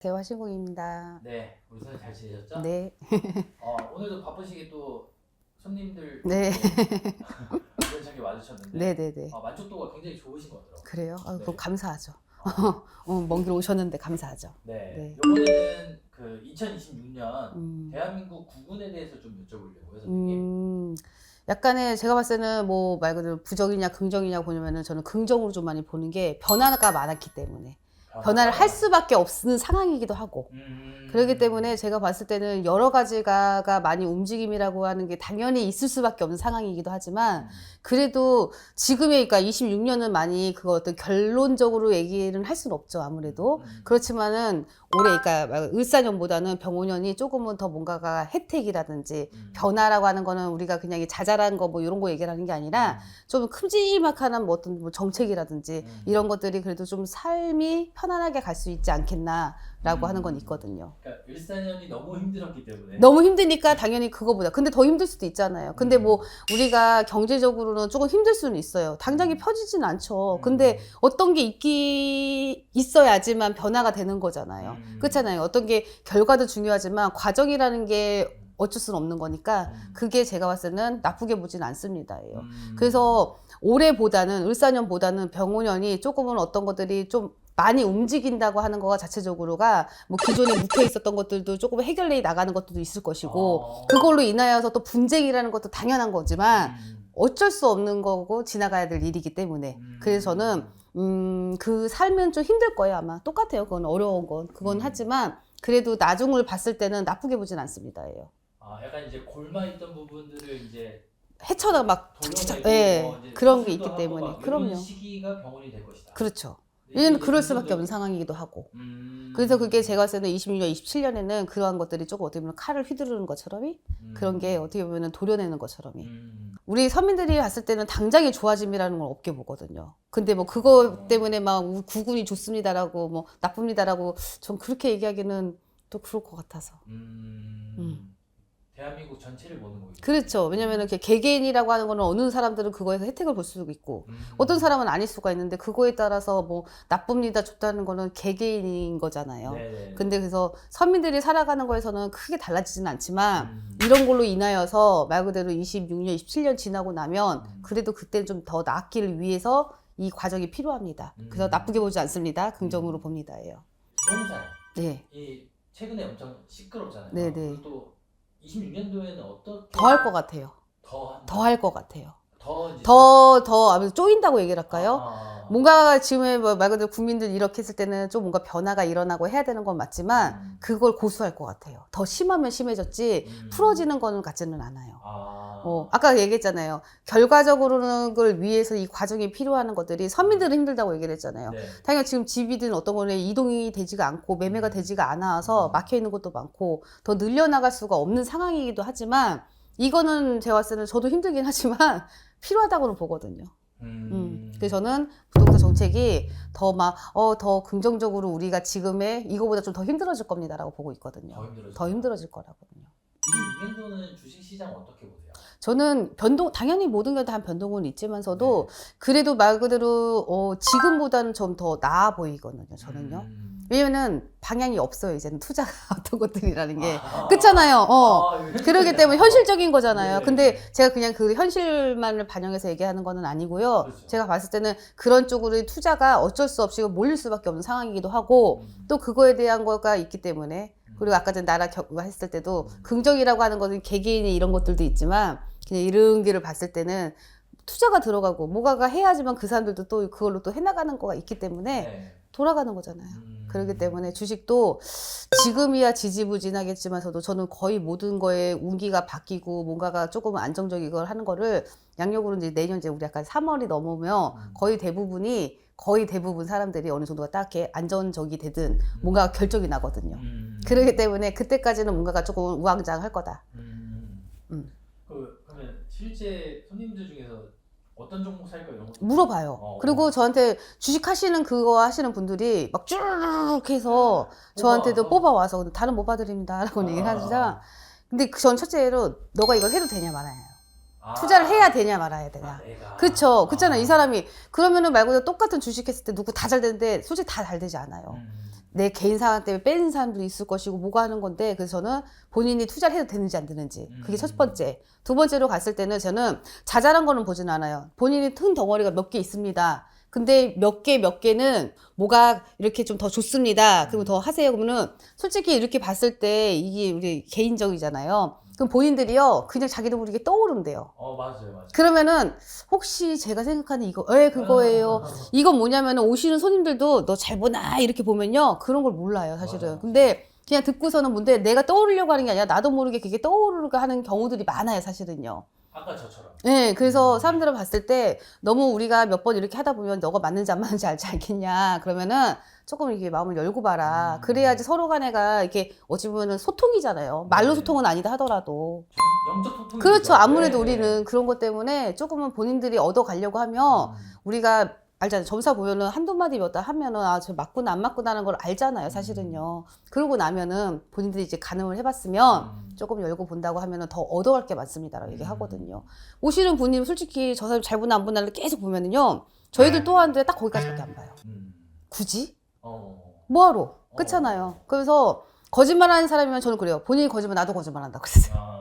대화 신공입니다. 네, 우리 선생님 잘 지내셨죠? 네. 어, 오늘도 바쁘시게 또 손님들 네. 우연찮게 와주셨는데 네, 네, 네. 어, 만족도가 굉장히 좋으신 것 같더라고요. 그래요? 아, 그럼 네. 감사하죠. 어, 어, 먼길 오셨는데 감사하죠. 네. 네. 이번에는 그 2026년 음. 대한민국 국군에 대해서 좀 여쭤보려고요, 선생님. 음. 약간의 제가 봤을 때는 뭐 말 그대로 부정이냐 긍정이냐 보냐면은 저는 긍정으로 좀 많이 보는 게 변화가 많았기 때문에 변화를 할 수밖에 없는 상황이기도 하고 음. 그렇기 때문에 제가 봤을 때는 여러 가지가 가 많이 움직임이라고 하는 게 당연히 있을 수밖에 없는 상황이기도 하지만 음. 그래도 지금의 그러니까 26년은 많이 그거 어떤 결론적으로 얘기는 할 수는 없죠 아무래도 음. 그렇지만은 올해 그러니까 을사년보다는 병오년이 조금은 더 뭔가가 혜택이라든지 음. 변화라고 하는 거는 우리가 그냥 이 자잘한 거 뭐 이런 거 얘기를 하는 게 아니라 좀 큼지막한 뭐 어떤 뭐 정책이라든지 음. 이런 것들이 그래도 좀 삶이 편안하게 갈 수 있지 않겠나라고 음. 하는 건 있거든요. 그러니까 일사년이 너무 힘들었기 때문에 너무 힘드니까 당연히 그거보다 근데 더 힘들 수도 있잖아요. 근데 음. 뭐 우리가 경제적으로는 조금 힘들 수는 있어요. 당장에 펴지진 않죠. 음. 근데 어떤 게 있기 있어야지만 변화가 되는 거잖아요. 음. 그렇잖아요. 어떤 게 결과도 중요하지만 과정이라는 게 어쩔 수는 없는 거니까 음. 그게 제가 봤을 때는 나쁘게 보진 않습니다. 예요. 음. 그래서 올해보다는 을사년보다는 병오년이 조금은 어떤 것들이 좀 많이 움직인다고 하는 거가 자체적으로가 뭐 기존에 묵혀 있었던 것들도 조금 해결돼 나가는 것들도 있을 것이고 어. 그걸로 인하여서 또 분쟁이라는 것도 당연한 거지만 음. 어쩔 수 없는 거고 지나가야 될 일이기 때문에 음. 그래서 저는 음, 그 삶은 좀 힘들 거예요 아마 똑같아요 그건 어려운 건 그건 음. 하지만 그래도 나중을 봤을 때는 나쁘게 보진 않습니다 예요 아, 약간 이제 골마 있던 부분들을 이제 헤쳐나 막 착착착 예 뭐 그런 게 있기 때문에 막 그럼요 시기가 병원이 될 것이다. 그렇죠 이제 그럴 수밖에 없는 상황이기도 하고 음. 그래서 그게 제가 봤을 때는 26년, 27년에는 그러한 것들이 조금 어떻게 보면 칼을 휘두르는 것처럼이 음. 그런 게 어떻게 보면 도려내는 것처럼이 음. 우리 서민들이 봤을 때는 당장의 좋아짐이라는 걸 없게 보거든요. 근데 뭐 그거 때문에 막 우- 구군이 좋습니다라고 뭐 나쁩니다라고 전 그렇게 얘기하기는 또 그럴 것 같아서. 음. 음. 대한민국 전체를 보는 거죠. 그렇죠. 왜냐면은 이렇게 개개인이라고 하는 거는 어느 사람들은 그거에서 혜택을 볼 수도 있고 음. 어떤 사람은 아닐 수가 있는데 그거에 따라서 뭐 나쁩니다, 좋다는 거는 개개인인 거잖아요. 네네. 근데 그래서 서민들이 살아가는 거에서는 크게 달라지진 않지만 음. 이런 걸로 인하여서 말 그대로 26년, 27년 지나고 나면 음. 그래도 그때 좀더 나았기를 위해서 이 과정이 필요합니다. 그래서 음. 나쁘게 보지 않습니다. 긍정으로 음. 봅니다. 예요. 부동산 네. 이 최근에 엄청 시끄럽잖아요. 네네. 또 26년도에는 어떻게 더할 것 같아요. 더 한다? 더할 것 같아요. 더 더, 더, 아무래도 쪼인다고 얘기를 할까요? 아. 뭔가 지금의 뭐말 그대로 국민들 이렇게 했을 때는 좀 뭔가 변화가 일어나고 해야 되는 건 맞지만 음. 그걸 고수할 것 같아요. 더 심하면 심해졌지 음. 풀어지는 거는 같지는 않아요. 아. 어, 아까 얘기했잖아요. 결과적으로는 걸 위해서 이 과정이 필요한 것들이 서민들은 힘들다고 얘기를 했잖아요. 네. 당연히 지금 집이든 어떤 거는 이동이 되지가 않고 매매가 음. 되지가 않아서 음. 막혀 있는 것도 많고 더 늘려나갈 수가 없는 상황이기도 하지만 이거는 제가 봤을 때는 저도 힘들긴 하지만 필요하다고는 보거든요. 음. 음. 그래서 저는 부동산 정책이 더 막, 어, 더 긍정적으로 우리가 지금의 이거보다 좀 더 힘들어질 겁니다라고 보고 있거든요. 더 힘들어질 더 힘들어질 거라거든요. 26년도는 주식 시장 어떻게 보세요? 저는 변동 당연히 모든 게 다 변동은 있지만서도 그래도 말 그대로 어, 지금보다는 좀 더 나아 보이거든요. 저는요. 음. 왜냐면은 방향이 없어요. 이제는 투자가 어떤 것들이라는 게 아. 그렇잖아요. 어. 아, 그러기. 때문에 현실적인 거잖아요. 네. 근데 제가 그냥 그 현실만을 반영해서 얘기하는 거는 아니고요. 그렇죠. 제가 봤을 때는 그런 쪽으로 투자가 어쩔 수 없이 몰릴 수밖에 없는 상황이기도 하고 음. 또 그거에 대한 거가 있기 때문에 음. 그리고 아까 전에 나라 겨, 했을 때도 음. 긍정이라고 하는 것은 개개인의 이런 것들도 있지만 그냥 이런 길을 봤을 때는 투자가 들어가고 뭐가가 해야지만 그 사람들도 또 그걸로 또 해나가는 거가 있기 때문에 네. 돌아가는 거잖아요. 음. 그렇기 때문에 주식도 지금이야 지지부진하겠지만서도 저는 거의 모든 거에 운기가 바뀌고 뭔가가 조금 안정적이고 하는 거를 양력으로 이제 내년 이제 우리 약간 3월이 넘으면 음. 거의 대부분이 거의 대부분 사람들이 어느 정도가 딱히 안전적이 되든 음. 뭔가 결정이 나거든요. 음. 그렇기 때문에 그때까지는 뭔가가 조금 우왕좌왕할 거다. 음. 음. 그 그러면 실제 손님들 중에서 어떤 종목 살까 이런 거 물어봐요. 어. 그리고 저한테 주식 하시는 그거 하시는 분들이 막 쭈르륵 해서 저한테도 뽑아와서? 다른 못 봐드립니다. 라고 얘기를 아. 하시자. 근데 그전 첫째로 너가 이걸 해도 되냐 말아야 해요. 아. 투자를 해야 되냐 말아야 아, 되냐. 내가. 그쵸. 그렇잖아. 아. 이 사람이. 그러면은 말 그대로 똑같은 주식 했을 때 누구 다 잘 되는데 솔직히 다 잘 되지 않아요. 음. 내 개인 상황 때문에 빼는 사람도 있을 것이고 뭐가 하는 건데 그래서 저는 본인이 투자를 해도 되는지 안 되는지 그게 음. 첫 번째. 두 번째로 갔을 때는 저는 자잘한 거는 보진 않아요. 본인이 큰 덩어리가 몇 개 있습니다. 근데 몇 개 몇 개는 뭐가 이렇게 좀 더 좋습니다. 그리고 더 하세요. 그러면은 솔직히 이렇게 봤을 때 이게 우리 개인적이잖아요 그럼 본인들이요 그냥 자기도 모르게 떠오른대요. 어 맞아요 맞아요. 그러면은 혹시 제가 생각하는 이거 에 그거예요. 이건 뭐냐면 오시는 손님들도 너 잘 보나? 이렇게 보면요. 그런 걸 몰라요 사실은. 맞아. 근데 그냥 듣고서는 뭔데 내가 떠오르려고 하는 게 아니라 나도 모르게 그게 떠오르게 하는 경우들이 많아요 사실은요 아까 저처럼. 네 그래서 음. 사람들을 봤을 때 너무 우리가 몇 번 이렇게 하다 보면 너가 맞는지 안 맞는지 알지 않겠냐 그러면은 조금 이게 마음을 열고 봐라 음. 그래야지 서로 간에가 이렇게 어찌 보면은 소통이잖아요 말로 네. 소통은 아니다 하더라도 좀 영적 소통이 그렇죠 아무래도 네. 우리는 그런 것 때문에 조금은 본인들이 얻어 가려고 하면 음. 우리가 알잖아요. 점사 보면은 한두 마디 몇다 하면은 아, 저 맞구나 안 맞구나라는 걸 알잖아요. 사실은요. 그러고 나면은 본인들이 이제 가늠을 해봤으면 음. 조금 열고 본다고 하면은 더 얻어갈 게 많습니다라고 음. 얘기하거든요. 오시는 분이 솔직히 저 사람 잘 보나 안 보나를 계속 보면은요. 저희들 또 하는데 딱 거기까지밖에 안 봐요. 음. 굳이? 어. 뭐하러? 그렇잖아요. 그래서 거짓말하는 사람이면 저는 그래요. 본인이 거짓말 나도 거짓말한다고 그랬어요.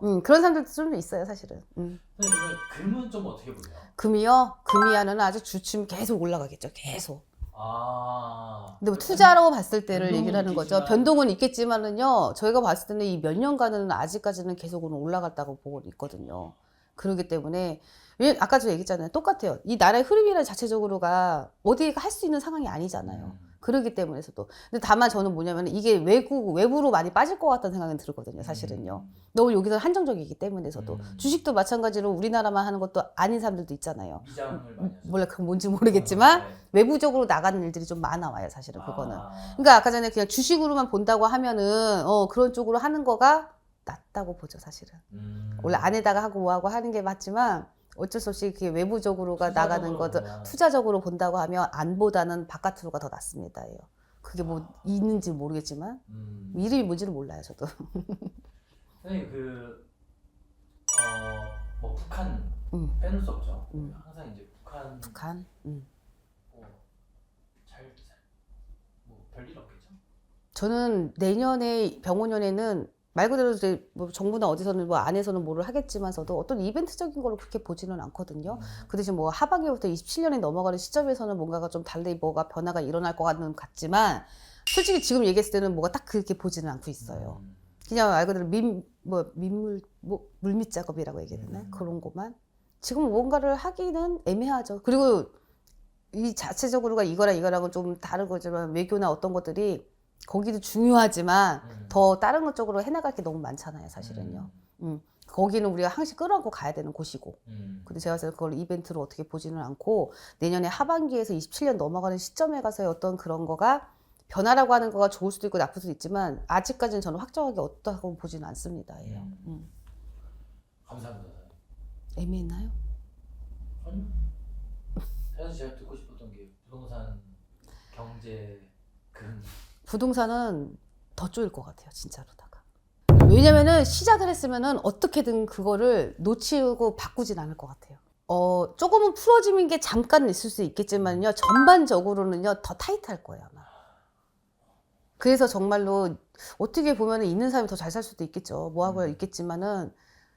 아. 음, 그런 사람들도 좀 있어요, 사실은. 음. 그러면 금은 좀 어떻게 보세요? 금이요? 금이야는 아주 주춤 계속 올라가겠죠. 계속. 아. 근데 뭐 투자라고 봤을 때를 변동은 얘기를 하는 거죠. 있겠지만. 변동은 있겠지만은요, 저희가 봤을 때는 이 몇 년간은 아직까지는 계속으로 올라갔다고 보고 있거든요. 그렇기 때문에, 왜, 아까 저 얘기했잖아요. 똑같아요. 이 나라의 흐름이라 자체적으로가 어디에 할수 있는 상황이 아니잖아요. 음. 그러기 때문에서도. 근데 다만 저는 뭐냐면 이게 외국, 외부로 많이 빠질 것 같다는 생각이 들거든요, 사실은요. 너무 여기서 한정적이기 때문에서도. 음. 주식도 마찬가지로 우리나라만 하는 것도 아닌 사람들도 있잖아요. 하죠. 몰라, 그건 뭔지 모르겠지만, 네. 외부적으로 나가는 일들이 좀 많아 와요, 사실은 그거는. 아. 그러니까 아까 전에 그냥 주식으로만 본다고 하면은 어 그런 쪽으로 하는 거가 낫다고 보죠 사실은 음. 원래 안에다가 하고 뭐하고 하는 게 맞지만 어쩔 수 없이 그게 외부적으로가 나가는 보면. 투자적으로 본다고 하면 안보다는 바깥으로가 더 낫습니다. 예. 그게 뭐 아. 있는지 모르겠지만 음. 이름이 뭔지는 몰라요 저도. 선생님 그 어, 뭐 북한 음. 빼놓을 수 없죠. 음. 항상 이제 북한 북한. 음. 뭐잘 뭐 별일 없겠죠. 저는 내년에 병원연에는 말 그대로 이제 뭐 정부나 어디서는 뭐 안에서는 뭐를 하겠지만서도 어떤 이벤트적인 거를 그렇게 보지는 않거든요. 음. 그 대신 뭐 하반기부터 27년이 넘어가는 시점에서는 뭔가가 좀 달리 뭐가 변화가 일어날 것 같는 같지만 솔직히 지금 얘기했을 때는 뭐가 딱 그렇게 보지는 않고 있어요. 음. 그냥 말 그대로 민, 뭐 민물 뭐 물밑 작업이라고 얘기해야 되나 음. 그런 것만 지금 뭔가를 하기는 애매하죠. 그리고 이 자체적으로가 이거랑 이거랑은 좀 다른 거지만 외교나 어떤 것들이 거기도 중요하지만 음. 더 다른 것 쪽으로 해나갈 게 너무 많잖아요, 사실은요. 음. 음. 거기는 우리가 항상 끌어안고 가야 되는 곳이고. 음. 근데 제가 봤을 때 그걸 이벤트로 어떻게 보지는 않고 내년에 하반기에서 27년 넘어가는 시점에 가서의 어떤 그런 거가 변화라고 하는 거가 좋을 수도 있고 나쁠 수도 있지만 아직까지는 저는 확정하게 어떻다고 보지는 않습니다. 예요. 음. 음. 감사합니다. 애매했나요? 아니요. 사실 제가 듣고 싶었던 게 부동산 경제 금 부동산은 더 쪼일 것 같아요, 진짜로다가. 왜냐면은 시작을 했으면은 어떻게든 그거를 놓치고 바꾸진 않을 것 같아요. 어, 조금은 풀어지는 게 잠깐 있을 수 있겠지만요, 전반적으로는요, 더 타이트할 거예요, 아마. 그래서 정말로 어떻게 보면 있는 사람이 더 잘 살 수도 있겠죠. 뭐하고 음. 있겠지만은,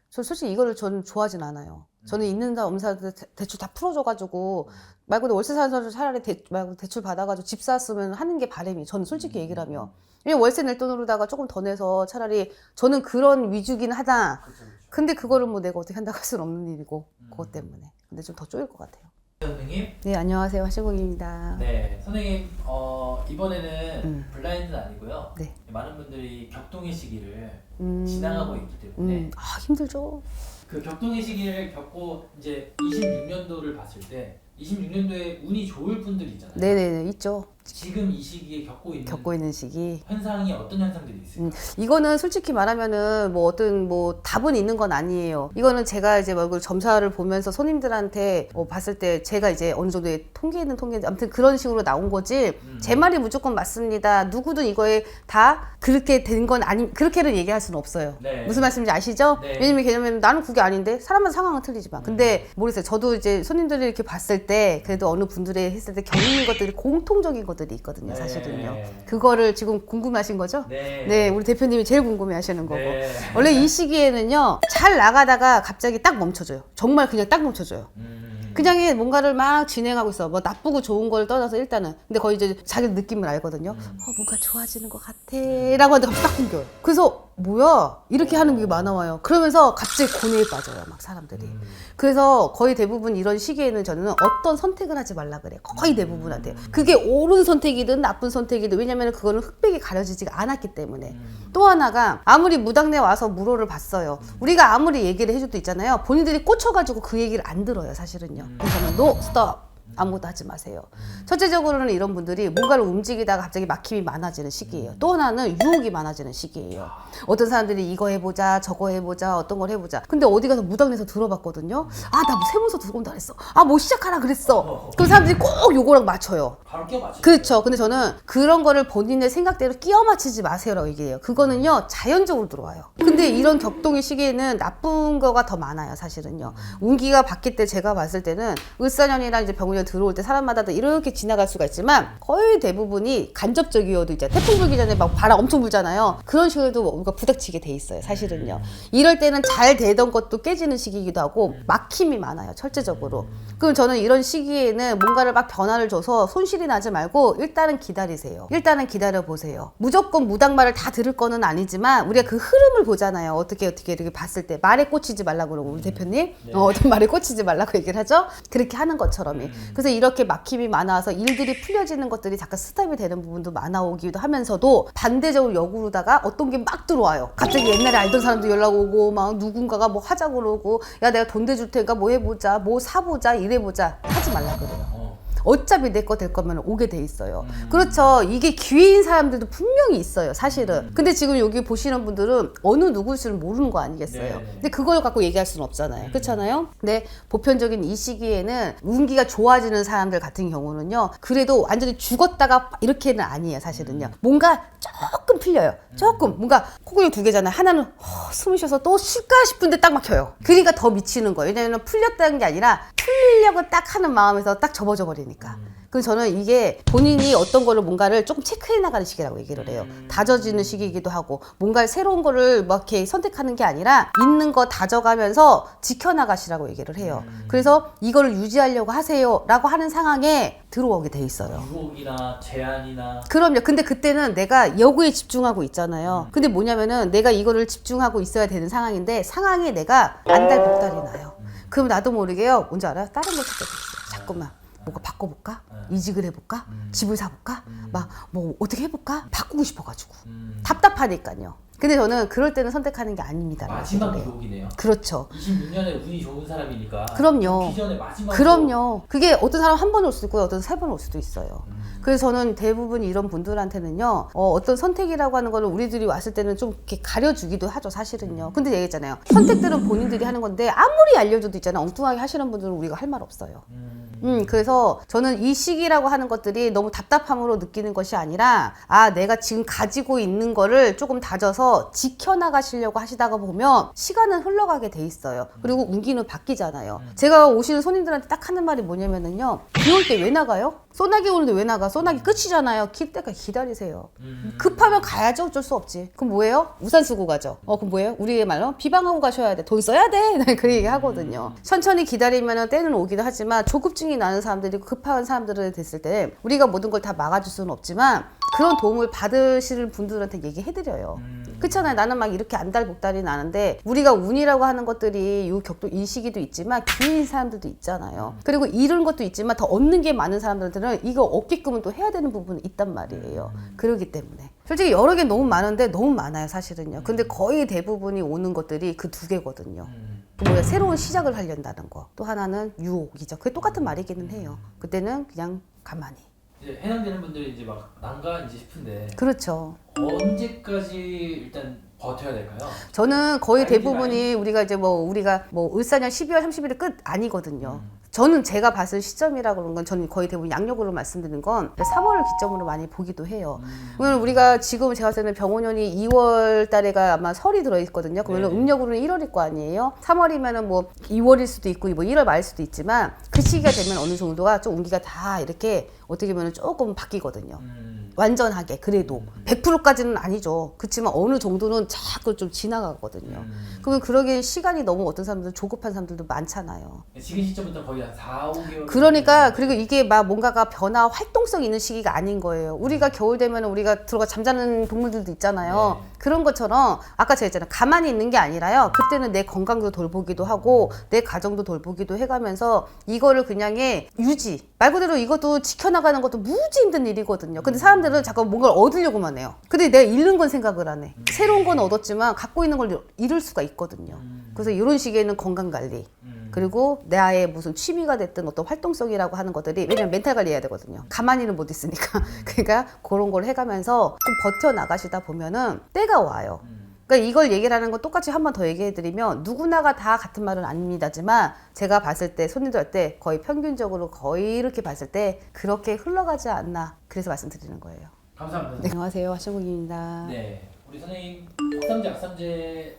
저 솔직히 이거를 저는 좋아하진 않아요. 저는 음. 있는 사람, 없는 대- 대출 다 풀어줘가지고, 음. 말 그대로 월세 사는 사람 차라리 대, 말고 대출 받아가지고 집 샀으면 하는 게 바람이 저는 솔직히 음. 얘기를 하면 왜냐면 월세 낼 돈으로다가 조금 더 내서 차라리 저는 그런 위주긴 하다. 근데 그거를 뭐 내가 어떻게 한다고 할 수는 없는 일이고 음. 그것 때문에 근데 좀 더 쪼일 것 같아요 선생님. 네 안녕하세요 화신공입니다 네, 선생님 어, 이번에는 음. 블라인드는 아니고요. 네. 많은 분들이 격동의 시기를 음, 지나가고 있기 때문에 음, 아 힘들죠 그 격동의 시기를 겪고 이제 26년도를 봤을 때 26년도에 운이 좋을 분들이 있잖아요. 네네네 있죠 지금 이 시기에 겪고 있는 겪고 있는 시기 현상이 어떤 현상들이 있을까요? 음, 이거는 솔직히 말하면은 뭐 어떤 뭐 답은 있는 건 아니에요. 이거는 제가 이제 뭐 이걸 점사를 보면서 손님들한테 뭐 봤을 때 제가 이제 어느 정도의 통계 있는 통계 아무튼 그런 식으로 나온 거지. 음. 제 말이 무조건 맞습니다. 누구든 이거에 다 그렇게 된 건 아니 그렇게는 얘기할 수는 없어요. 네. 무슨 말씀인지 아시죠? 네. 왜냐면 개념은 나는 그게 아닌데 사람마다 상황은 틀리지만 근데 모르겠어요. 저도 이제 손님들이 이렇게 봤을 때 그래도 어느 분들이 했을 때 겪는 것들이 공통적인 것들 이 것들이 있거든요, 사실은요. 네. 그거를 지금 궁금하신 거죠? 네. 네, 우리 대표님이 제일 궁금해 하시는 거고. 네. 원래 이 시기에는요, 잘 나가다가 갑자기 딱 멈춰줘요. 정말 그냥 딱 멈춰줘요. 음. 그냥 뭔가를 막 진행하고 있어. 뭐 나쁘고 좋은 걸 떠나서 일단은. 근데 거의 이제 자기 느낌을 알거든요. 음. 어, 뭔가 좋아지는 것 같아. 라고 하는데 갑자기 딱 끊겨요. 그래서 뭐야? 이렇게 하는 게 많아 와요. 그러면서 갑자기 고뇌에 빠져요. 막 사람들이. 음. 그래서 거의 대부분 이런 시기에는 저는 어떤 선택을 하지 말라 그래요. 거의 대부분한테. 그게 옳은 선택이든 나쁜 선택이든 왜냐면 그거는 흑백이 가려지지가 않았기 때문에. 음. 또 하나가 아무리 무당내 와서 물어를 봤어요. 우리가 아무리 얘기를 해줘도 있잖아요. 본인들이 꽂혀가지고 그 얘기를 안 들어요, 사실은요. 그래서 노, 스톱. 아무것도 하지 마세요. 첫째적으로는 이런 분들이 뭔가를 움직이다가 갑자기 막힘이 많아지는 시기예요. 또 하나는 유혹이 많아지는 시기예요. 어떤 사람들이 이거 해보자, 저거 해보자, 어떤 걸 해보자. 근데 어디 가서 무당에서 들어봤거든요. 아, 나 뭐 세무서 들어온다 그랬어. 아, 뭐 시작하라 그랬어. 그럼 사람들이 꼭 요거랑 맞춰요. 바로 끼워 맞추. 그렇죠. 근데 저는 그런 거를 본인의 생각대로 끼워 맞추지 마세요라고 얘기해요. 그거는요 자연적으로 들어와요. 근데 이런 격동의 시기에는 나쁜 거가 더 많아요. 사실은요. 운기가 바뀔 때 제가 봤을 때는 을사년이랑 이제 병년 들어올 때 사람마다 다 이렇게 지나갈 수가 있지만 거의 대부분이 간접적이어도 이제 태풍 불기 전에 막 바람 엄청 불잖아요. 그런 식으로도 뭔가 부닥치게 돼 있어요. 사실은요. 이럴 때는 잘 되던 것도 깨지는 시기이기도 하고 막힘이 많아요. 철제적으로. 그럼 저는 이런 시기에는 뭔가를 막 변화를 줘서 손실이 나지 말고 일단은 기다리세요. 일단은 기다려 보세요. 무조건 무당말을 다 들을 거는 아니지만 우리가 그 흐름을 보잖아요. 어떻게 어떻게 이렇게 봤을 때 말에 꽂히지 말라고 그러고 우리 대표님 어, 어떤 말에 꽂히지 말라고 얘기를 하죠. 그렇게 하는 것처럼이. 그래서 이렇게 막힘이 많아서 일들이 풀려지는 것들이 잠깐 스탑이 되는 부분도 많아오기도 하면서도 반대적으로 역으로다가 어떤 게 막 들어와요. 갑자기 옛날에 알던 사람도 연락 오고 막 누군가가 뭐 하자 그러고 야 내가 돈 대줄 테니까 뭐 해보자 뭐 사보자 이래보자 하지 말라 그래요. 어. 어차피 내 거 될 거면 오게 돼 있어요. 그렇죠. 이게 기회인 사람들도 분명히 있어요. 사실은. 근데 지금 여기 보시는 분들은 어느 누구일지는 모르는 거 아니겠어요. 네. 근데 그걸 갖고 얘기할 수는 없잖아요. 그렇잖아요. 근데 보편적인 이 시기에는 운기가 좋아지는 사람들 같은 경우는요. 그래도 완전히 죽었다가 이렇게는 아니에요. 사실은요. 뭔가 조금 풀려요. 조금 뭔가 코골이 두 개잖아요. 하나는 허, 숨을 쉬어서 또 쉴까 싶은데 딱 막혀요. 그러니까 더 미치는 거예요. 왜냐면 풀렸다는 게 아니라 풀리려고 딱 하는 마음에서 딱 접어져 버리 니까. 그래서 저는 이게 본인이 어떤 거를 뭔가를 조금 체크해 나가는 시기라고 얘기를 해요. 다져지는 시기이기도 하고 뭔가 새로운 거를 막 이렇게 선택하는 게 아니라 있는 거 다져가면서 지켜나가시라고 얘기를 해요. 그래서 이거를 유지하려고 하세요라고 하는 상황에 들어오게 돼 있어요. 유혹이나 제한이나 그럼요. 근데 그때는 내가 여기에 집중하고 있잖아요. 근데 뭐냐면은 내가 이거를 집중하고 있어야 되는 상황인데 상황에 내가 안달복달이 나요. 그럼 나도 모르게요. 뭔지 알아요? 다른 걸 찾게 돼 있어요. 자꾸만. 뭔가 바꿔볼까? 이직을 해볼까? 집을 사볼까? 막 뭐 어떻게 해볼까? 바꾸고 싶어가지고 음. 답답하니까요. 근데 저는 그럴 때는 선택하는 게 아닙니다. 마지막 유혹이네요. 그렇죠. 26년에 운이 좋은 사람이니까. 그럼요. 마지막. 그럼요. 그게 어떤 사람 한 번 올 수도 있고요. 어떤 세 번 올 수도 있어요. 음. 그래서 저는 대부분 이런 분들한테는요, 어, 떤 선택이라고 하는 거를 우리들이 왔을 때는 좀 이렇게 가려주기도 하죠, 사실은요. 근데 얘기했잖아요. 선택들은 본인들이 하는 건데, 아무리 알려줘도 있잖아. 엉뚱하게 하시는 분들은 우리가 할 말 없어요. 음. 음, 그래서 저는 이 시기라고 하는 것들이 너무 답답함으로 느끼는 것이 아니라, 아, 내가 지금 가지고 있는 거를 조금 다져서 지켜나가시려고 하시다가 보면 시간은 흘러가게 돼 있어요. 그리고 운기는 바뀌잖아요. 제가 오시는 손님들한테 딱 하는 말이 뭐냐면은요, 비 올 때 왜 나가요? 소나기 오는데 왜 나가? 소나기 끝이잖아요. 길 때까지 기다리세요. 음. 급하면 가야죠. 어쩔 수 없지. 그럼 뭐예요? 우산 쓰고 가죠. 어, 그럼 뭐예요? 우리의 말로 비방하고 가셔야 돼. 돈 써야 돼. 난 그 얘기 하거든요. 천천히 기다리면 때는 오기도 하지만 조급증이 나는 사람들이 급한 사람들을 됐을 때 우리가 모든 걸 다 막아줄 수는 없지만 그런 도움을 받으시는 분들한테 얘기해드려요. 음. 그렇잖아요. 나는 막 이렇게 안달복달이 나는데 우리가 운이라고 하는 것들이 이 격도 이 시기도 있지만 기회인 사람들도 있잖아요. 그리고 잃은 것도 있지만 더 얻는 게 많은 사람들은 이거 얻게끔은 또 해야 되는 부분이 있단 말이에요. 그러기 때문에 솔직히 여러 개 너무 많은데 너무 많아요, 사실은요. 근데 거의 대부분이 오는 것들이 그 두 개거든요. 음. 그 뭐야 새로운 시작을 하려다는 거. 또 하나는 유혹이죠. 그게 똑같은 말이기는 해요. 그때는 그냥 가만히. 이제 해당되는 분들이 이제 막 난가 이제 싶은데 그렇죠. 언제까지 일단 버텨야 될까요? 저는 거의 대부분이 우리가 이제 뭐 우리가 뭐 을사년 12월 30일 끝 아니거든요. 음. 저는 제가 봤을 시점이라 그런 건 저는 거의 대부분 양력으로 말씀드리는 건 3월을 기점으로 많이 보기도 해요. 음. 그러면 우리가 지금 제가 봤을 때는 병원년이 2월 달에가 아마 설이 들어있거든요. 그러면 네. 음력으로는 1월일 거 아니에요. 3월이면은 뭐 2월일 수도 있고 뭐 1월 말일 수도 있지만 그 시기가 되면 어느 정도가 좀 운기가 다 이렇게 어떻게 보면 조금 바뀌거든요. 음. 완전하게 그래도 100%까지는 아니죠. 그렇지만 어느 정도는 자꾸 좀 지나가거든요. 음. 그러면 그러기엔 시간이 너무 어떤 사람들은 조급한 사람들도 많잖아요. 지금 시점부터 거의 한 4, 5개월. 그러니까 그리고 이게 막 뭔가가 변화 활동성 있는 시기가 아닌 거예요. 우리가 겨울 되면 우리가 들어가 잠자는 동물들도 있잖아요. 네. 그런 것처럼 아까 제가 했잖아요. 가만히 있는 게 아니라요. 그때는 내 건강도 돌보기도 하고 내 가정도 돌보기도 해가면서 이거를 그냥의 유지 말 그대로 이것도 지켜나가는 것도 무지 힘든 일이거든요. 근데 사람들 은 자꾸 뭔가를 얻으려고만 해요. 근데 내가 잃는 건 생각을 안 해. 새로운 건 얻었지만 갖고 있는 걸 잃을 수가 있거든요. 음. 그래서 이런 시기에는 건강 관리 음. 그리고 나의 무슨 취미가 됐든 어떤 활동성이라고 하는 것들이 왜냐면 멘탈 관리해야 되거든요. 가만히는 못 있으니까. 그러니까 그런 걸 해가면서 좀 버텨 나가시다 보면은 때가 와요. 음. 그러니까 이걸 얘기를 하는 건 똑같이 한 번 더 얘기해 드리면 누구나가 다 같은 말은 아닙니다지만 제가 봤을 때 손님들 할 때 거의 평균적으로 거의 이렇게 봤을 때 그렇게 흘러가지 않나 그래서 말씀드리는 거예요. 감사합니다. 네, 안녕하세요 하시국입니다. 네. 우리 선생님 복삼제, 악삼제를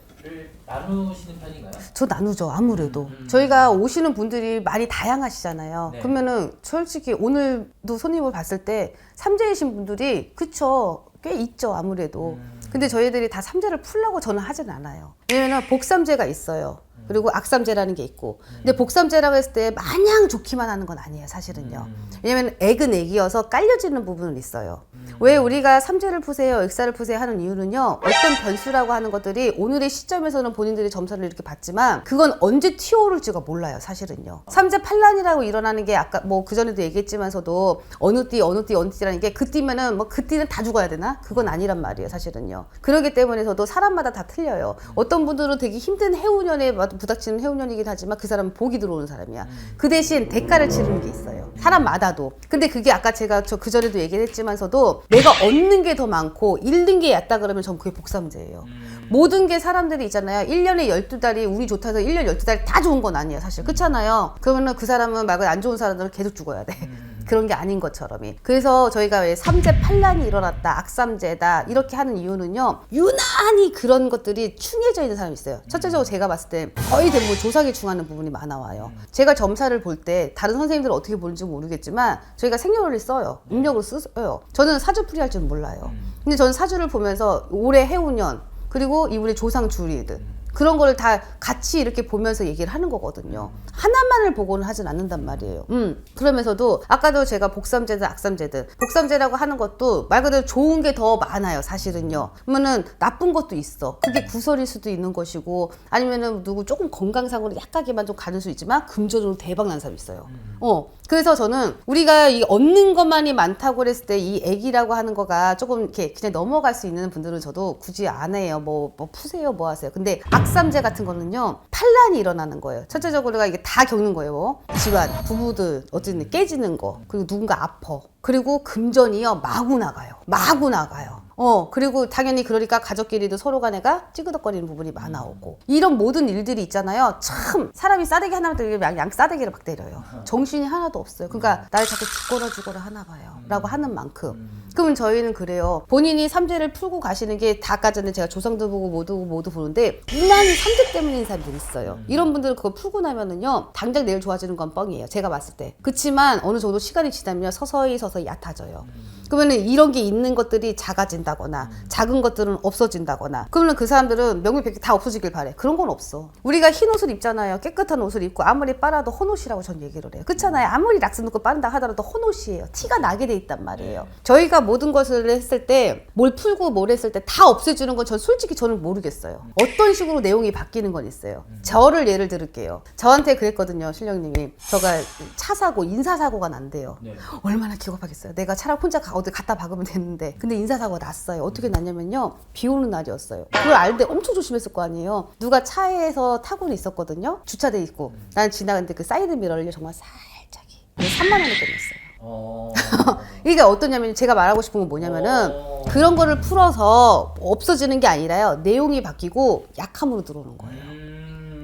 나누시는 편인가요? 저 나누죠 아무래도 음. 저희가 오시는 분들이 많이 다양하시잖아요 네. 그러면은 솔직히 오늘도 손님을 봤을 때 삼재이신 분들이 그쵸 꽤 있죠 아무래도 음. 근데 저희들이 다 삼재를 풀라고 저는 하진 않아요 왜냐면은 복삼재가 있어요 그리고 악삼재라는 게 있고 근데 복삼재라고 했을 때 마냥 좋기만 하는 건 아니에요 사실은요 음. 왜냐면 액은 액이어서 깔려지는 부분은 있어요. 음. 왜 우리가 삼재를 푸세요, 액사를 푸세요 하는 이유는요. 어떤 변수라고 하는 것들이 오늘의 시점에서는 본인들이 점수를 이렇게 받지만 그건 언제 튀어오를지가 몰라요, 사실은요. 삼재 판란이라고 일어나는 게 아까 뭐 그전에도 얘기했지만서도 어느 띠, 어느 띠, 어느 띠라는 게 그 띠면은 뭐 그 띠는 다 죽어야 되나? 그건 아니란 말이에요, 사실은요. 그러기 때문에서도 사람마다 다 틀려요. 어떤 분들은 되게 힘든 해운년에 부닥치는 해운년이긴 하지만 그 사람은 복이 들어오는 사람이야. 그 대신 대가를 치르는 게 있어요. 사람마다도. 근데 그게 아까 제가 저 그전에도 얘기를 했지만서도 내가 얻는 게 더 많고 잃는 게 얕다 그러면 전 그게 복삼제예요. 음. 모든 게 사람들이 있잖아요. 1년에 12달이 운이 좋다서 1년 12달이 다 좋은 건 아니에요, 사실. 그렇잖아요. 그러면은 그 사람은 말고 안 좋은 사람들은 계속 죽어야 돼. 음. 그런 게 아닌 것처럼이. 그래서 저희가 왜 삼재 판란이 일어났다, 악삼재다 이렇게 하는 이유는요. 유난히 그런 것들이 충해져 있는 사람이 있어요. 첫째적으로 제가 봤을 때 거의 대부분 조상에 충하는 부분이 많아 와요. 제가 점사를 볼 때 다른 선생님들은 어떻게 보는지 모르겠지만 저희가 생년월일 써요. 음력으로 써요. 저는 사주풀이 할 줄 몰라요. 음. 근데 저는 사주를 보면서 올해 해운년 그리고 이분의 조상 주리들 그런 거를 다 같이 이렇게 보면서 얘기를 하는 거거든요. 하나만을 보고는 하진 않는단 말이에요. 음. 그러면서도 아까도 제가 복삼제든 악삼제든 복삼제라고 하는 것도 말 그대로 좋은 게 더 많아요, 사실은요. 그러면은 나쁜 것도 있어. 그게 구설일 수도 있는 것이고 아니면은 누구 조금 건강상으로 약하게만 좀 가는 수 있지만 금전으로 대박 난 사람 있어요. 어. 그래서 저는 우리가 이 얻는 것만이 많다고 그랬을 때 이 애기라고 하는 거가 조금 이렇게 그냥 넘어갈 수 있는 분들은 저도 굳이 안 해요. 뭐, 뭐 푸세요, 뭐 하세요. 근데 악삼제 같은 거는요, 판란이 일어나는 거예요. 첫째적으로가 이게 다 겪는 거예요. 뭐. 집안, 부부들, 어쨌든 깨지는 거, 그리고 누군가 아파. 그리고 금전이요, 마구 나가요. 마구 나가요. 어, 그리고 당연히 그러니까 가족끼리도 서로 간에가 찌그덕거리는 부분이 많아 오고. 이런 모든 일들이 있잖아요. 참, 사람이 싸대기 하나만 때리면 양, 양 싸대기를 막 때려요. 정신이 하나도 없어요. 그러니까 나를 자꾸 죽거나 죽거나 하나 봐요. 라고 하는 만큼. 그러면 저희는 그래요. 본인이 삼재를 풀고 가시는 게다 아까 전에 제가 조상도 보고 모두 모두 보는데 유난히 삼재 때문인 사람들이 있어요. 이런 분들은 그거 풀고 나면은요 당장 내일 좋아지는 건 뻥이에요. 제가 봤을 때. 그렇지만 어느 정도 시간이 지나면 서서히 서서히 얕아져요. 그러면은 이런 게 있는 것들이 작아진다거나 작은 것들은 없어진다거나 그러면 그 사람들은 명명백백 다 없어지길 바래. 그런 건 없어. 우리가 흰 옷을 입잖아요. 깨끗한 옷을 입고 아무리 빨아도 헌옷이라고 전 얘기를 해요. 그렇잖아요. 아무리 락스 넣고 빠른다 하더라도 헌옷이에요. 티가 나게 돼 있단 말이에요. 저희가 모든 것을 했을 때 뭘 풀고 뭘 했을 때 다 없애주는 건 전 솔직히 저는 모르겠어요. 어떤 식으로 내용이 바뀌는 건 있어요. 저를 예를 들을게요. 저한테 그랬거든요. 실령님이. 저가 차 사고 인사 사고가 난대요. 네. 얼마나 기겁하겠어요. 내가 차를 혼자 가- 어디 갖다 박으면 되는데. 근데 인사사고가 났어요. 어떻게 났냐면요. 비 오는 날이었어요. 그걸 알때 엄청 조심했을 거 아니에요. 누가 차에서 타고는 있었거든요. 주차돼 있고. 나는 지나갔는데 그 사이드 미러를 정말 살짝이. 3만 원에 끝냈어요. 어. 이게 어떠냐면 제가 말하고 싶은 건 뭐냐면은 어. 어. 그런 거를 풀어서 없어지는 게 아니라요. 내용이 바뀌고 약함으로 들어오는 거예요.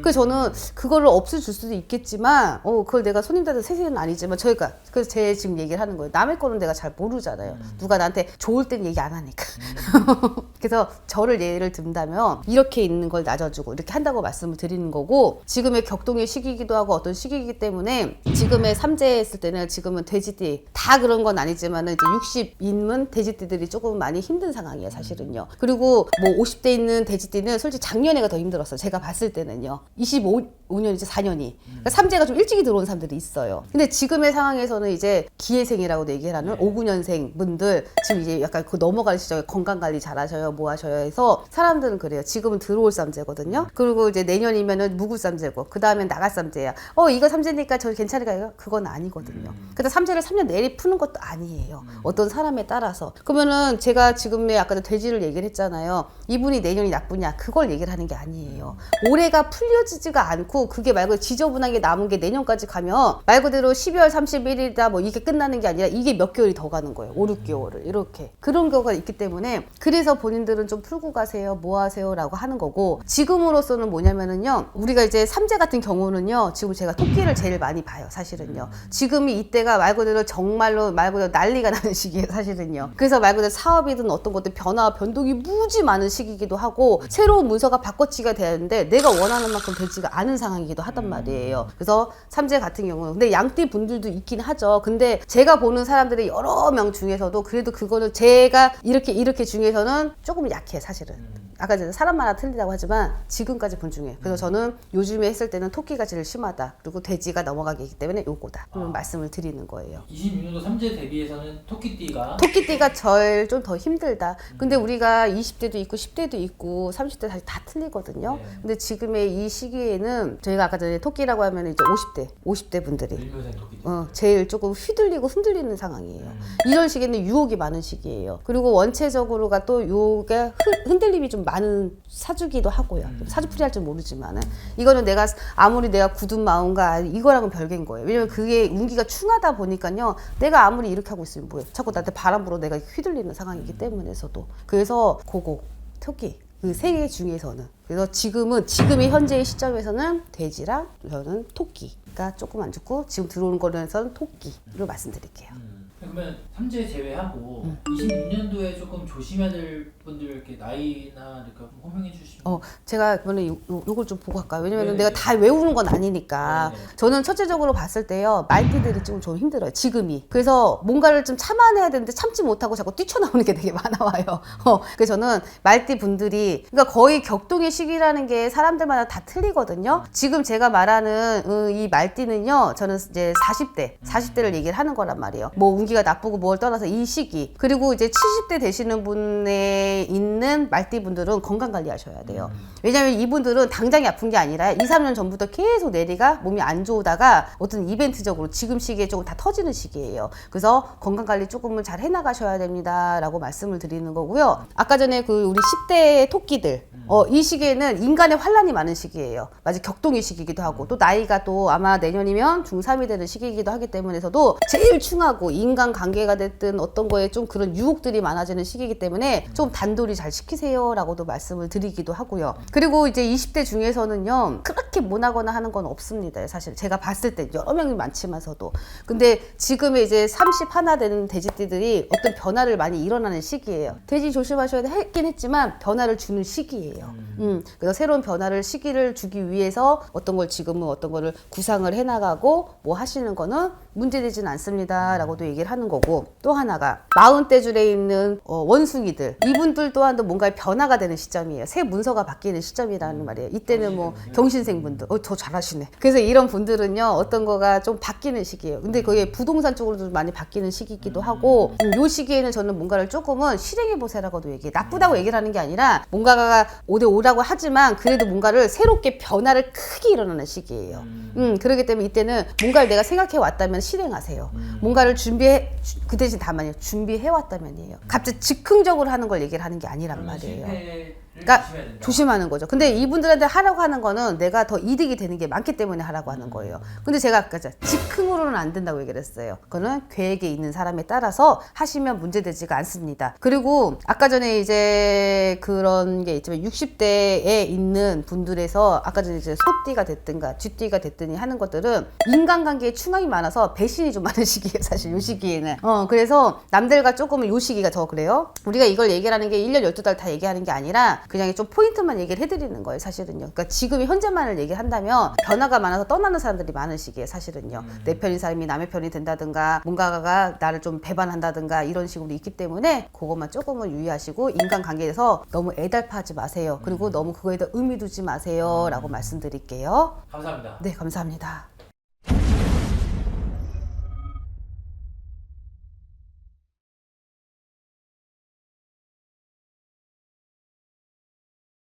음. 그래서 저는 그거를 없애줄 수도 있겠지만, 어, 그걸 내가 손님들한테 세세는 아니지만, 저희가, 그래서 제 지금 얘기를 하는 거예요. 남의 거는 내가 잘 모르잖아요. 음. 누가 나한테 좋을 땐 얘기 안 하니까. 그래서 저를 예를 든다면, 이렇게 있는 걸 낮아주고, 이렇게 한다고 말씀을 드리는 거고, 지금의 격동의 시기이기도 하고 어떤 시기이기 때문에, 지금의 삼재 했을 때는 지금은 돼지띠, 다 그런 건 아니지만, 이제 60 인문 돼지띠들이 조금 많이 힘든 상황이에요, 사실은요. 그리고 뭐 50대 있는 돼지띠는 솔직히 작년에가 더 힘들었어요. 제가 봤을 때는요. 25년 이제 4년이. 그러니까 삼재가 좀 일찍이 들어온 사람들이 있어요. 근데 지금의 상황에서는 이제 기회생이라고 얘기하는 네. 59년생 분들 지금 이제 약간 그 넘어갈 시점에 건강 관리 잘 하셔요, 뭐 하셔요 해서 사람들은 그래요. 지금은 들어올 삼재거든요. 그리고 이제 내년이면은 무구 삼재고 그 다음엔 나갈 삼재야. 어, 이거 삼재니까 저 괜찮을까요? 그건 아니거든요. 음. 그래서 삼재를 3년 내리 푸는 것도 아니에요. 어떤 사람에 따라서. 그러면은 제가 지금의 아까 돼지를 얘기를 했잖아요. 이분이 내년이 나쁘냐? 그걸 얘기를 하는 게 아니에요. 올해가 풀려지지가 않고 그게 말고 지저분하게 남은 게 내년까지 가면 말 그대로 12월 31일이다 뭐 이게 끝나는 게 아니라 이게 몇 개월이 더 가는 거예요. 5, 6개월을. 이렇게. 그런 경우가 있기 때문에 그래서 본인들은 좀 풀고 가세요. 뭐 하세요? 라고 하는 거고 지금으로서는 뭐냐면은요. 우리가 이제 삼재 같은 경우는요. 지금 제가 토끼를 제일 많이 봐요. 사실은요. 지금이 이때가 말 그대로 정말로 말 그대로 난리가 나는 시기예요. 사실은요. 그래서 말 그대로 사업이든 어떤 것들 변화와 변동이 무지 많은 시기이기도 하고 새로운 문서가 바꿔치기가 되는데 내가 원하는 만큼 되지가 않은 상황 이기도 하단 말이에요. 그래서 삼재 같은 경우는 근데 양띠 분들도 있긴 하죠. 근데 제가 보는 사람들의 여러 명 중에서도 그래도 그거는 제가 이렇게 이렇게 중에서는 조금 약해 사실은. 아까 전에 사람마다 틀리다고 하지만 지금까지 본 중에 그래서 저는 요즘에 했을 때는 토끼가 제일 심하다 그리고 돼지가 넘어가기 때문에 요거다 그런 아. 말씀을 드리는 거예요 26년도 삼재 대비해서는 토끼띠가 토끼띠가 절 좀 더 힘들다 근데 우리가 20대도 있고 10대도 있고 30대 사실 다 틀리거든요 네. 근데 지금의 이 시기에는 저희가 아까 전에 토끼라고 하면 이제 50대 50대 분들이. 어, 제일 조금 휘둘리고 흔들리는 상황이에요. 음. 이런 시기에는 유혹이 많은 시기예요. 그리고 원체적으로가 또 요게 흔- 흔들림이 좀 많은 사주기도 하고요. 음. 사주풀이 할줄 모르지만은 이거는 내가 아무리 내가 굳은 마음과 이거랑은 별개인 거예요. 왜냐면 그게 운기가 충하다 보니까요. 내가 아무리 이렇게 하고 있으면 뭐예요? 자꾸 나한테 바람 불어 내가 휘둘리는 상황이기 때문에서도 그래서 고고 토끼 그 세 개 중에서는 그래서 지금은 지금의 현재의 시점에서는 돼지랑 저는 토끼가 조금 안 좋고 지금 들어오는 거에서는 토끼로 말씀드릴게요. 음. 그러면 삼재 제외하고 음. 26년도에 조금 조심해야 될 분들 이렇게 나이나 이렇게 좀 호명해 주시면 어, 제가 요, 요, 요걸 좀 보고 할까요? 왜냐면 네네. 내가 다 외우는 건 아니니까. 네네. 저는 첫째적으로 봤을 때요, 말띠들이 좀좀 힘들어요, 지금이. 그래서 뭔가를 좀 참아내야 되는데 참지 못하고 자꾸 뛰쳐나오는 게 되게 많아와요. 어, 그래서 저는 말띠 분들이, 그러니까 거의 격동의 시기라는 게 사람들마다 다 틀리거든요. 지금 제가 말하는 음, 이 말띠는요, 저는 이제 40대, 40대를 얘기를 하는 거란 말이에요. 뭐 운기가 나쁘고 뭘 떠나서 이 시기. 그리고 이제 70대 되시는 분에 있는 말띠 분들은 건강 관리하셔야 돼요. 왜냐면 이분들은 당장이 아픈 게 아니라 2, 3년 전부터 계속 내리가 몸이 안 좋다가 어떤 이벤트적으로 지금 시기에 조금 다 터지는 시기예요. 그래서 건강 관리 조금은 잘 해나가셔야 됩니다라고 말씀을 드리는 거고요. 아까 전에 그 우리 10대 토끼들 어, 이 시기에는 인간의 환란이 많은 시기예요. 맞아 격동의 시기이기도 하고 또 나이가 또 아마 내년이면 중3이 되는 시기이기도 하기 때문에서도 제일 충하고 인간 관계가 됐든 어떤 거에 좀 그런 유혹들이 많아지는 시기이기 때문에 좀 단돌이 잘 시키세요라고도 말씀을 드리기도 하고요. 그리고 이제 20대 중에서는요 그렇게 못하거나 하는 건 없습니다. 사실 제가 봤을 때 여러 명이 많지만서도 근데 지금의 이제 30 하나 되는 돼지띠들이 어떤 변화를 많이 일어나는 시기예요. 돼지 조심하셔야 돼 했긴 했지만 변화를 주는 시기예요. 음, 그래서 새로운 변화를 시기를 주기 위해서 어떤 걸 지금은 어떤 거를 구상을 해나가고 뭐 하시는 거는 문제되진 않습니다라고도 얘기를 하는 거고 또 하나가 마흔대 줄에 있는 어, 원숭이들 이분들 또한도 뭔가 변화가 되는 시점이에요. 새 문서가 바뀌는 시점이라는 말이에요. 이때는 뭐 경신생 분들, 어, 더 잘하시네. 그래서 이런 분들은요 어떤 거가 좀 바뀌는 시기예요. 근데 그게 부동산 쪽으로도 좀 많이 바뀌는 시기이기도 하고 음, 요 시기에는 저는 뭔가를 조금은 실행해 보세요라고도 얘기해. 나쁘다고 얘기를 하는 게 아니라 뭔가가 5대 5라고 하지만 그래도 뭔가를 새롭게 변화를 크게 일어나는 시기예요. 음, 그렇기 때문에 이때는 뭔가를 내가 생각해 왔다면 실행하세요. 뭔가를 준비해 주- 그 대신 다만요 준비해 왔다면이에요. 갑자기 즉흥적으로 하는 걸 얘기를 하는 게 아니란 말이에요. 그러니까. 조심하는 거죠. 근데 이분들한테 하라고 하는 거는 내가 더 이득이 되는 게 많기 때문에 하라고 하는 거예요. 근데 제가 아까 저 즉흥으로는 안 된다고 얘기를 했어요. 그거는 계획에 있는 사람에 따라서 하시면 문제되지가 않습니다. 그리고 아까 전에 이제 그런 게 있지만 60대에 있는 분들에서 아까 전에 이제 소띠가 됐든가 쥐띠가 됐든지 하는 것들은 인간관계에 충항이 많아서 배신이 좀 많은 시기예요. 사실 요 시기에는. 어, 그래서 남들과 조금은 요 시기가 더 그래요. 우리가 이걸 얘기하는 게 1년 12달 다 얘기하는 게 아니라 그냥 좀 포인트만 얘기를 해드리는 거예요. 사실은요. 그러니까 지금 현재만을 얘기한다면 변화가 많아서 떠나는 사람들이 많은 시기예요. 사실은요. 내 편인 사람이 남의 편이 된다든가 뭔가가 나를 좀 배반한다든가 이런 식으로 있기 때문에 그것만 조금은 유의하시고 인간관계에서 너무 애달파하지 마세요. 그리고 너무 그거에 대해 의미 두지 마세요. 라고 말씀드릴게요. 감사합니다. 네, 감사합니다.